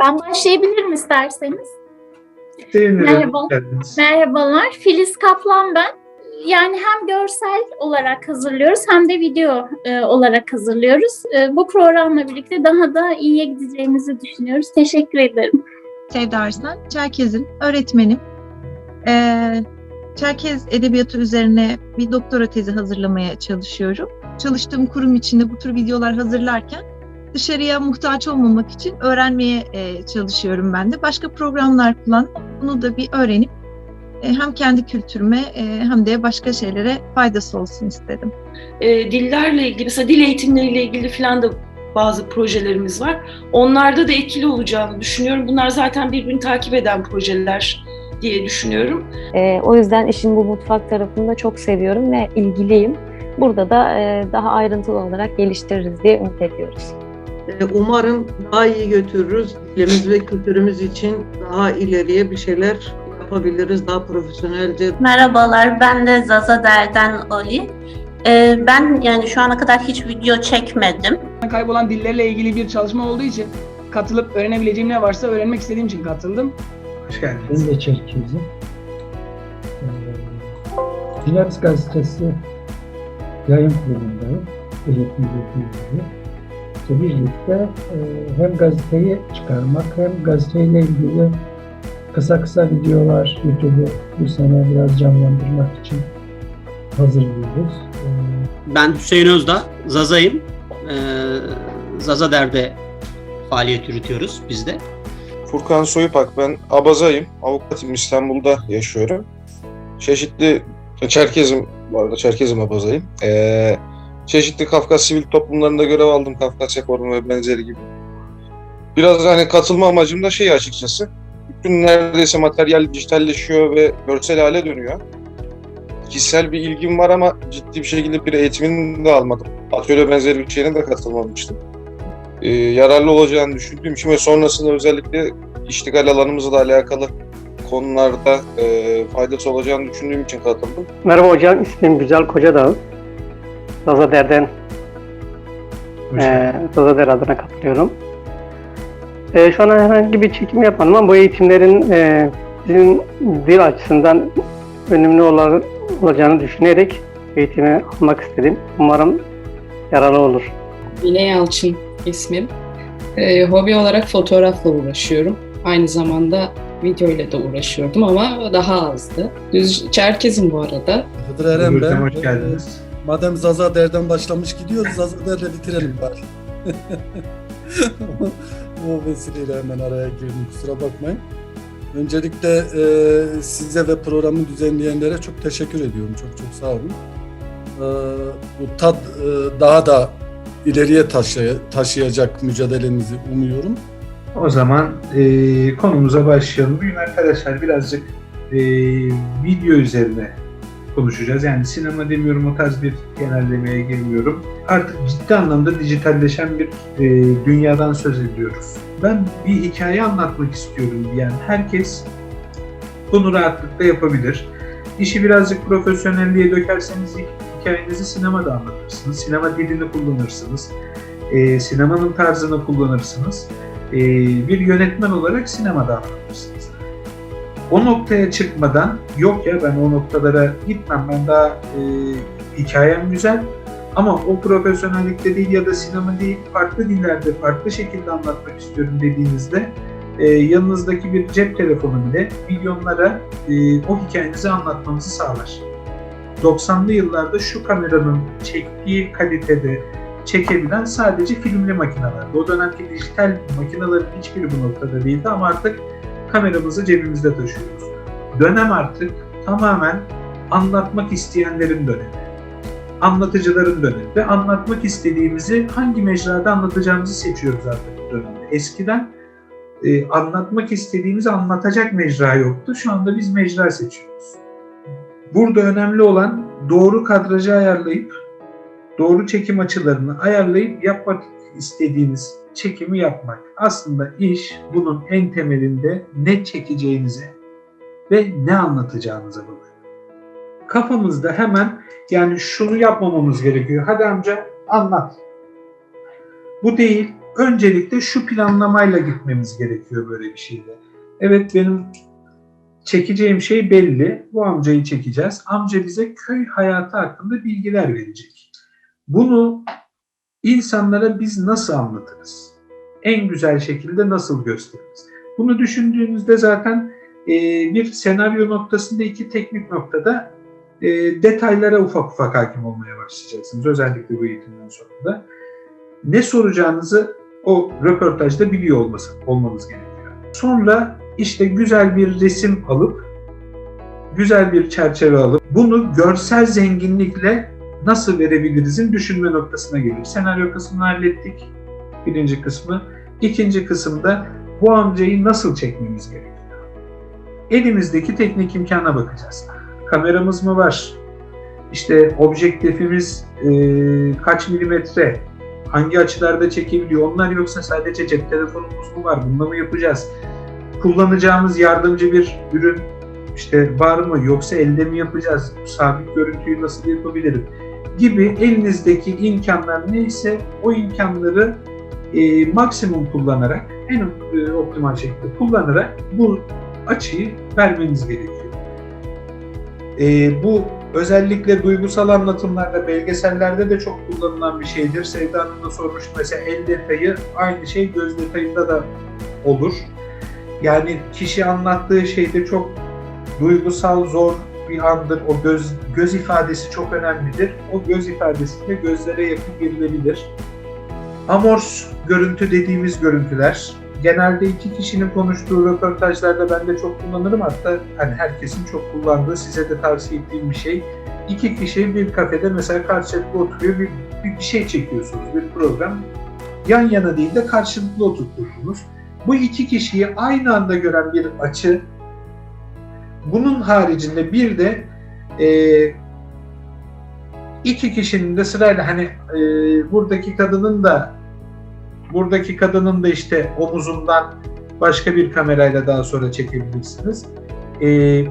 Ben başlayabilirim isterseniz. Sevinirim. Merhaba. Merhabalar, Filiz Kaplan ben. Yani hem görsel olarak hazırlıyoruz hem de video e, olarak hazırlıyoruz. E, bu programla birlikte daha da iyiye gideceğimizi düşünüyoruz. Teşekkür ederim. Sevda Arslan, Çerkez'in öğretmenim. Ee, Çerkez Edebiyatı üzerine bir doktora tezi hazırlamaya çalışıyorum. Çalıştığım kurum içinde bu tür videolar hazırlarken dışarıya muhtaç olmamak için öğrenmeye e, çalışıyorum ben de. Başka programlar kullanıp bunu da bir öğrenip e, hem kendi kültürüme e, hem de başka şeylere faydası olsun istedim. e, dillerle ilgili, mesela dil eğitimleriyle ilgili falan da bazı projelerimiz var. Onlarda da etkili olacağını düşünüyorum. Bunlar zaten birbirini takip eden projeler diye düşünüyorum. Ee, o yüzden işin bu mutfak tarafını da çok seviyorum ve ilgiliyim. Burada da e, daha ayrıntılı olarak geliştiririz diye ümit ediyoruz. Ee, Umarım daha iyi götürürüz. Dilimiz ve kültürümüz için daha ileriye bir şeyler yapabiliriz. Daha profesyonelce Merhabalar, ben de Zaza Derden Oli. Ee, ben yani şu ana kadar hiç video çekmedim. Kaybolan dillerle ilgili bir çalışma olduğu için katılıp öğrenebileceğim ne varsa öğrenmek istediğim için katıldım. Hoş geldiniz. Ben de Çerkez'im. Ee, Finans Gazetesi yayın kurulundayım. Üretim gibi. İşte birlikte e, hem gazeteyi çıkarmak hem gazeteyle ilgili kısa kısa videolar YouTube'u bu sene biraz canlandırmak için hazırlıyoruz. Ee, Ben Hüseyin Özdağ, Zaza'yım. Ee, Zaza Der'de faaliyet yürütüyoruz biz de. Furkan Soyupak ben Abazayım. Avukatım İstanbul'da yaşıyorum. Çeşitli Çerkezim bu arada Çerkezim Abazayım. Ee, çeşitli Kafkas sivil toplumlarında görev aldım. Kafkasya Forumu ve benzeri gibi. Biraz hani katılma amacım da şey açıkçası. Bütün neredeyse materyal dijitalleşiyor ve görsel hale dönüyor. Kişisel bir ilgim var ama ciddi bir şekilde bir eğitimini de almadım. Atölye benzeri bir şeyine de katılmamıştım. Ee, yararlı olacağını düşündüğüm için ve sonrasında özellikle iştigal alanımızla alakalı konularda e, faydası olacağını düşündüğüm için katıldım. Merhaba hocam, ismim Güzel Kocadağ. Zazader'den, Hoş e. Zazader adına katılıyorum. E, şu an herhangi bir çekim yapmadım ama bu eğitimlerin e, bizim dil açısından önemli olan, olacağını düşünerek eğitimi almak istedim. Umarım yararlı olur. Mine Yalçın ismim. Ee, hobi olarak fotoğrafla uğraşıyorum. Aynı zamanda video ile de uğraşıyordum ama daha azdı. Düz Çerkez'im bu arada. Hıdır Eren ben. hoş geldiniz. Madem Zaza Der'den başlamış gidiyoruz, Zaza Der'le bitirelim bari. o vesileyle hemen araya girdim, kusura bakmayın. Öncelikle e, size ve programı düzenleyenlere çok teşekkür ediyorum. Çok çok sağ olun. E, bu tat e, daha da ileriye taşıya, taşıyacak mücadelemizi umuyorum. O zaman e, konumuza başlayalım. Bugün arkadaşlar birazcık e, video üzerine konuşacağız. Yani sinema demiyorum o tarz bir genellemeye girmiyorum. Artık ciddi anlamda dijitalleşen bir e, dünyadan söz ediyoruz. Ben bir hikaye anlatmak istiyorum diyen herkes bunu rahatlıkla yapabilir. İşi birazcık profesyonelliğe dökerseniz hikayenizi sinemada anlatırsınız. Sinema dilini kullanırsınız. E, sinemanın tarzını kullanırsınız. E, bir yönetmen olarak sinemada anlatırsınız. O noktaya çıkmadan yok ya ben o noktalara gitmem ben daha e, hikayem güzel ama o profesyonellikte değil ya da sinema değil farklı dillerde farklı şekilde anlatmak istiyorum dediğinizde e, yanınızdaki bir cep telefonu bile milyonlara e, o hikayenizi anlatmanızı sağlar. 90'lı yıllarda şu kameranın çektiği kalitede çekebilen sadece filmli makinelerdi. O dönemki dijital makinelerin hiçbiri bu noktada değildi ama artık kameramızı cebimizde taşıyoruz. Dönem artık tamamen anlatmak isteyenlerin dönemi. Anlatıcıların dönemi. Ve anlatmak istediğimizi hangi mecrada anlatacağımızı seçiyoruz artık bu dönemde. Eskiden e, anlatmak istediğimizi anlatacak mecra yoktu. Şu anda biz mecra seçiyoruz. Burada önemli olan doğru kadrajı ayarlayıp doğru çekim açılarını ayarlayıp yapmak istediğiniz çekimi yapmak. Aslında iş bunun en temelinde ne çekeceğinize ve ne anlatacağınıza bağlı. Kafamızda hemen yani şunu yapmamamız gerekiyor. Hadi amca anlat. Bu değil. öncelikle şu planlamayla gitmemiz gerekiyor böyle bir şeyde. Evet benim çekeceğim şey belli. Bu amcayı çekeceğiz. Amca bize köy hayatı hakkında bilgiler verecek. Bunu insanlara biz nasıl anlatırız? En güzel şekilde nasıl gösteririz? Bunu düşündüğünüzde zaten e, bir senaryo noktasında iki teknik noktada e, detaylara ufak ufak hakim olmaya başlayacaksınız. Özellikle bu eğitimden sonra da. Ne soracağınızı o röportajda biliyor olması, olmanız gerekiyor. Sonra işte güzel bir resim alıp, güzel bir çerçeve alıp, bunu görsel zenginlikle nasıl verebilirizin düşünme noktasına gelir. Senaryo kısmını hallettik. Birinci kısmı. İkinci kısımda bu amcayı nasıl çekmemiz gerekiyor? Elimizdeki teknik imkana bakacağız. Kameramız mı var? İşte objektifimiz e, kaç milimetre? Hangi açılarda çekebiliyor? Onlar yoksa sadece cep telefonumuz mu var? Bununla mı yapacağız? Kullanacağımız yardımcı bir ürün işte var mı? Yoksa elde mi yapacağız? Sabit görüntüyü nasıl yapabilirim? Gibi elinizdeki imkanlar neyse o imkanları e, maksimum kullanarak, en e, optimal şekilde kullanarak bu açıyı vermeniz gerekiyor. E, bu özellikle duygusal anlatımlarda, belgesellerde de çok kullanılan bir şeydir. Sevda Hanım da sormuş mesela el detayı aynı şey göz detayında da olur. Yani kişi anlattığı şeyde çok duygusal, zor bir andır. O göz göz ifadesi çok önemlidir. O göz ifadesi de gözlere yakın girilebilir. Amors görüntü dediğimiz görüntüler genelde iki kişinin konuştuğu röportajlarda ben de çok kullanırım. Hatta hani herkesin çok kullandığı, size de tavsiye ettiğim bir şey. İki kişi bir kafede mesela karşılıklı oturuyor, bir, bir şey çekiyorsunuz, bir program. Yan yana değil de karşılıklı oturtursunuz. Bu iki kişiyi aynı anda gören bir açı. Bunun haricinde bir de e, iki kişinin de sırayla hani e, buradaki kadının da buradaki kadının da işte omuzundan başka bir kamerayla daha sonra çekebilirsiniz. Ee,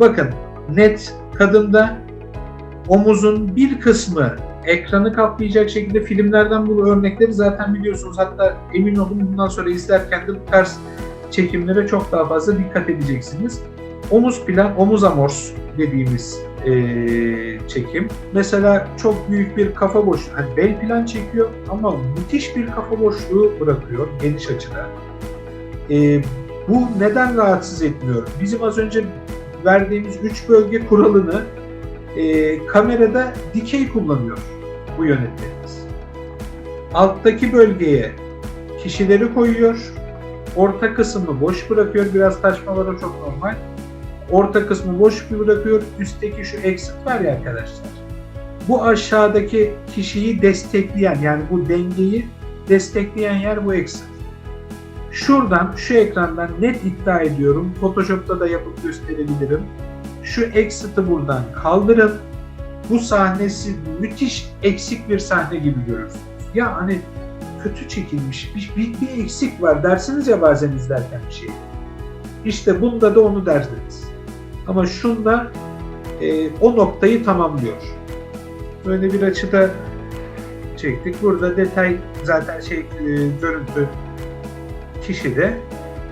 bakın net kadında omuzun bir kısmı ekranı kaplayacak şekilde filmlerden bu örnekleri zaten biliyorsunuz. Hatta emin olun bundan sonra izlerken de bu tarz çekimlere çok daha fazla dikkat edeceksiniz. Omuz plan, omuz amors dediğimiz eee, çekim. Mesela çok büyük bir kafa boşluğu, hani bel plan çekiyor ama müthiş bir kafa boşluğu bırakıyor geniş açıda. Eee, bu neden rahatsız etmiyor? Bizim az önce verdiğimiz üç bölge kuralını eee, kamerada dikey kullanıyor bu yönetmenimiz. Alttaki bölgeye kişileri koyuyor, orta kısmını boş bırakıyor, biraz taşmaları çok normal orta kısmı boş bir bırakıyor. Üstteki şu exit var ya arkadaşlar. Bu aşağıdaki kişiyi destekleyen yani bu dengeyi destekleyen yer bu exit. Şuradan şu ekrandan net iddia ediyorum. Photoshop'ta da yapıp gösterebilirim. Şu exit'i buradan kaldırın. Bu sahnesi müthiş eksik bir sahne gibi görürsünüz. Ya hani kötü çekilmiş bir, bir, bir eksik var dersiniz ya bazen izlerken bir şey. İşte bunda da onu derdiniz. Ama şunda e, o noktayı tamamlıyor. Böyle bir açıda çektik. Burada detay zaten şey e, görüntü kişide.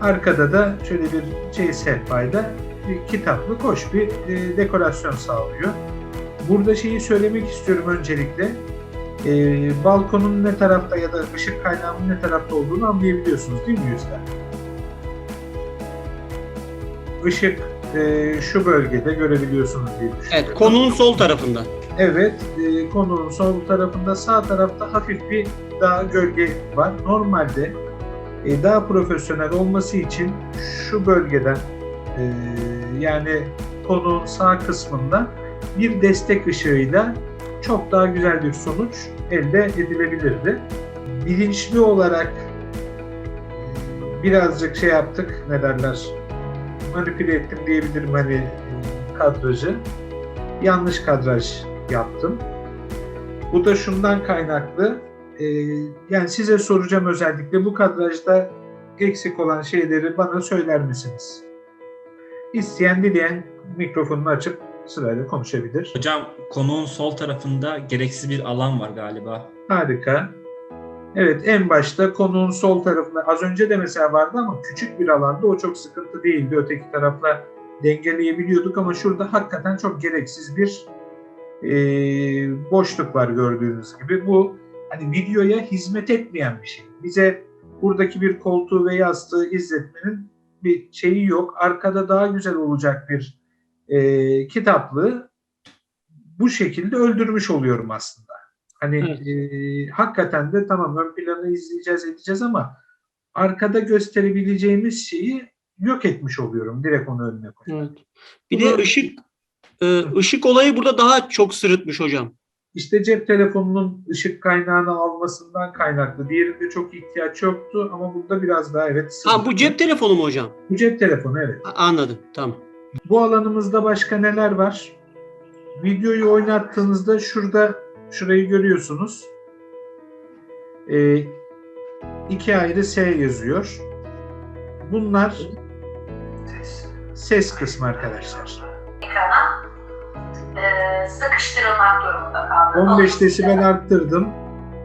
Arkada da şöyle bir şey sehpayla bir kitaplık hoş bir e, dekorasyon sağlıyor. Burada şeyi söylemek istiyorum öncelikle. E, balkonun ne tarafta ya da ışık kaynağının ne tarafta olduğunu anlayabiliyorsunuz değil mi Yüzler? Işık e, şu bölgede görebiliyorsunuz diye düşünüyorum. Evet, konunun sol tarafında. Evet, e, konunun sol tarafında sağ tarafta hafif bir daha gölge var. Normalde e, daha profesyonel olması için şu bölgeden e, yani konunun sağ kısmında bir destek ışığıyla çok daha güzel bir sonuç elde edilebilirdi. Bilinçli olarak e, birazcık şey yaptık, ne derler, manipüle ettim diyebilirim hani kadrajı. Yanlış kadraj yaptım. Bu da şundan kaynaklı. e, yani size soracağım özellikle bu kadrajda eksik olan şeyleri bana söyler misiniz? İsteyen dileyen mikrofonunu açıp sırayla konuşabilir. Hocam konuğun sol tarafında gereksiz bir alan var galiba. Harika. Evet en başta konunun sol tarafında az önce de mesela vardı ama küçük bir alanda o çok sıkıntı değildi. Öteki tarafla dengeleyebiliyorduk ama şurada hakikaten çok gereksiz bir e, boşluk var gördüğünüz gibi. Bu hani videoya hizmet etmeyen bir şey. Bize buradaki bir koltuğu ve yastığı izletmenin bir şeyi yok. Arkada daha güzel olacak bir e, kitaplığı bu şekilde öldürmüş oluyorum aslında. Hani Evet. e, hakikaten de tamam ön planı izleyeceğiz edeceğiz ama arkada gösterebileceğimiz şeyi yok etmiş oluyorum direkt onu önüne koyuyorum. Evet. Bir de ışık e, ışık olayı burada daha çok sırıtmış hocam. İşte cep telefonunun ışık kaynağını almasından kaynaklı. Diğerinde çok ihtiyaç yoktu ama burada biraz daha evet. Ha bu cep telefonu mu hocam? Bu cep telefonu evet. A- Anladım. Tamam. Bu alanımızda başka neler var? Videoyu oynattığınızda şurada şurayı görüyorsunuz. Ee, iki ayrı S yazıyor. Bunlar ses kısmı arkadaşlar. ekrana e, sıkıştırılmak durumunda kaldı. 15 desibel arttırdım.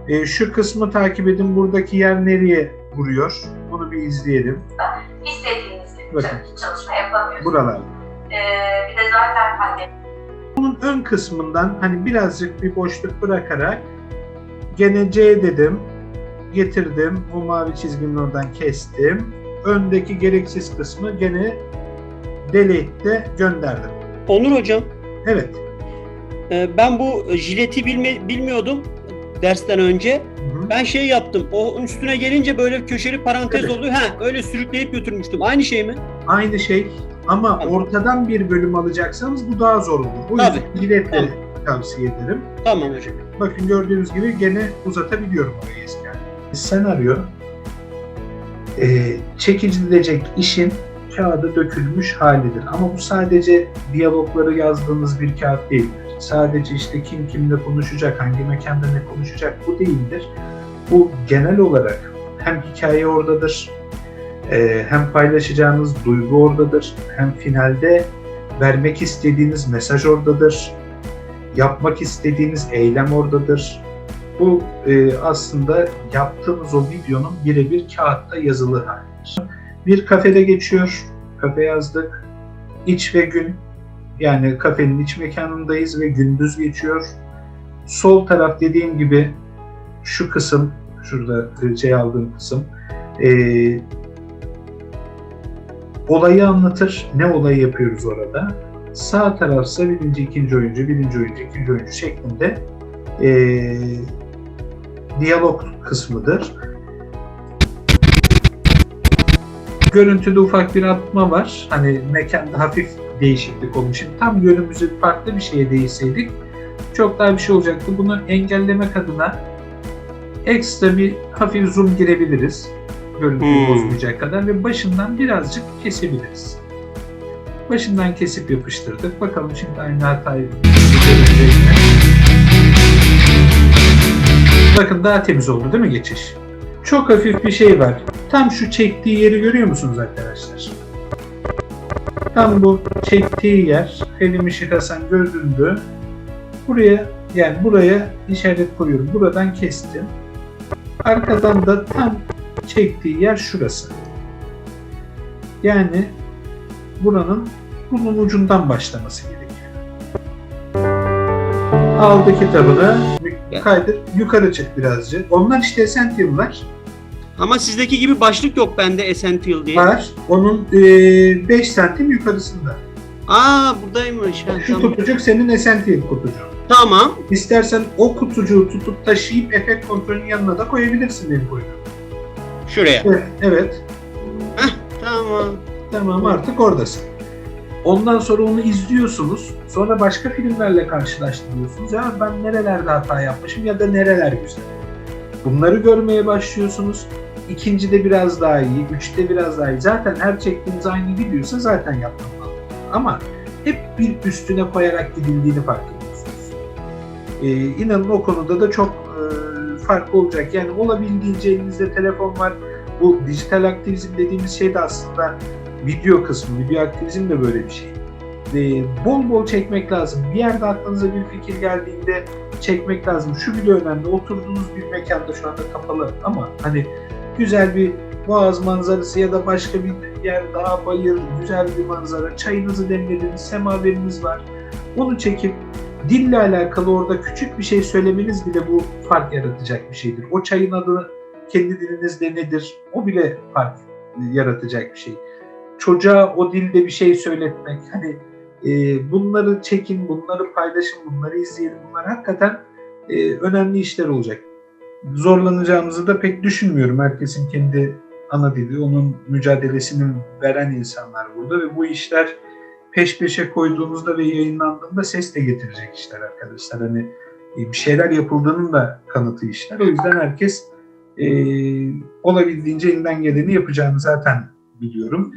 Ee, şu kısmı takip edin. Buradaki yer nereye vuruyor? Bunu bir izleyelim. İstediğiniz gibi Bakın. çalışma yapamıyorsunuz. Buralar. Ön kısmından hani birazcık bir boşluk bırakarak gene C dedim. Getirdim. Bu mavi çizginin oradan kestim. Öndeki gereksiz kısmı gene delete'de gönderdim. Onur hocam Evet. e, ben bu jileti bilme, bilmiyordum dersten önce. Hı hı. Ben şey yaptım. O üstüne gelince böyle köşeli parantez Evet. oldu. Ha öyle sürükleyip götürmüştüm. Aynı şey mi? Aynı şey ama Tamam. ortadan bir bölüm alacaksanız bu daha zor olur. O Tabii. yüzden jiletle Tamam. tavsiye ederim. Tamam hocam. Bakın gördüğünüz gibi gene uzatabiliyorum orayı eski haline. Senaryo e, çekilecek işin kağıda dökülmüş halidir. Ama bu sadece diyalogları yazdığınız bir kağıt değildir. Sadece işte kim kimle konuşacak, hangi mekanda ne konuşacak bu değildir. Bu genel olarak hem hikaye oradadır, e, hem paylaşacağınız duygu oradadır, hem finalde vermek istediğiniz mesaj oradadır yapmak istediğiniz eylem oradadır. Bu e, aslında yaptığımız o videonun birebir kağıtta yazılı halidir. Bir kafede geçiyor, kafe yazdık. İç ve gün, yani kafenin iç mekanındayız ve gündüz geçiyor. Sol taraf dediğim gibi şu kısım, şurada şey aldığım kısım, e, olayı anlatır. Ne olayı yapıyoruz orada? Sağ tarafsa birinci, ikinci oyuncu, birinci oyuncu, ikinci oyuncu şeklinde eee, diyalog kısmıdır. Görüntüde ufak bir atma var. Hani mekanda hafif değişiklik olmuş. Şimdi tam yönümüzü farklı bir şeye değişseydik çok daha bir şey olacaktı. Bunu engellemek adına ekstra bir hafif zoom girebiliriz. Görüntüyü Hmm. bozmayacak kadar ve başından birazcık kesebiliriz. Başından kesip yapıştırdık. Bakalım şimdi aynı hatayı? Bakın daha temiz oldu değil mi geçiş? Çok hafif bir şey var. Tam şu çektiği yeri görüyor musunuz arkadaşlar? Tam bu çektiği yer Felim Işık Hasan göründü. Buraya yani buraya işaret koyuyorum. Buradan kestim. Arkadan da tam çektiği yer şurası. Yani buranın bunun ucundan başlaması gerekiyor. Aldı kitabını, kaydır, yukarı çık birazcık. Onlar işte Essential'lar. Ama sizdeki gibi başlık yok bende Essential diye. Var. Onun 5 santim yukarısında. Aa buradaymış. Ha, Şu tamam. kutucuk senin Essential kutucuğun. tamam. İstersen o kutucuğu tutup taşıyıp efekt kontrolünün yanına da koyabilirsin benim koyduğum. Şuraya. Evet, evet. Tamam. Tamam artık oradasın. Ondan sonra onu izliyorsunuz. Sonra başka filmlerle karşılaştırıyorsunuz. Ya ben nerelerde hata yapmışım ya da nereler güzel. Bunları görmeye başlıyorsunuz. İkincide biraz daha iyi, üçte biraz daha iyi. Zaten her çektiğiniz aynı gidiyorsa zaten yapmam lazım. Ama hep bir üstüne koyarak gidildiğini fark ediyorsunuz. Ee, inanın o konuda da çok e, fark olacak. Yani olabildiğince elinizde telefon var. Bu dijital aktivizm dediğimiz şey de aslında video kısmı, video aktivizm de böyle bir şey. e, bol bol çekmek lazım. Bir yerde aklınıza bir fikir geldiğinde çekmek lazım. Şu bile önemli. Oturduğunuz bir mekanda şu anda kapalı ama hani güzel bir boğaz manzarası ya da başka bir yer daha bayır, güzel bir manzara. Çayınızı demlediniz, semaveriniz var. Onu çekip dille alakalı orada küçük bir şey söylemeniz bile bu fark yaratacak bir şeydir. O çayın adı kendi dilinizde nedir? O bile fark yaratacak bir şey. Çocuğa o dilde bir şey söyletmek, hani e, bunları çekin, bunları paylaşın, bunları izleyelim. Bunlar hakikaten e, önemli işler olacak. Zorlanacağımızı da pek düşünmüyorum. Herkesin kendi ana dili, onun mücadelesini veren insanlar burada ve bu işler peş peşe koyduğunuzda ve yayınlandığında ses de getirecek işler arkadaşlar. Hani e, bir şeyler yapıldığının da kanıtı işler. O yüzden herkes e, olabildiğince elinden geleni yapacağını zaten biliyorum.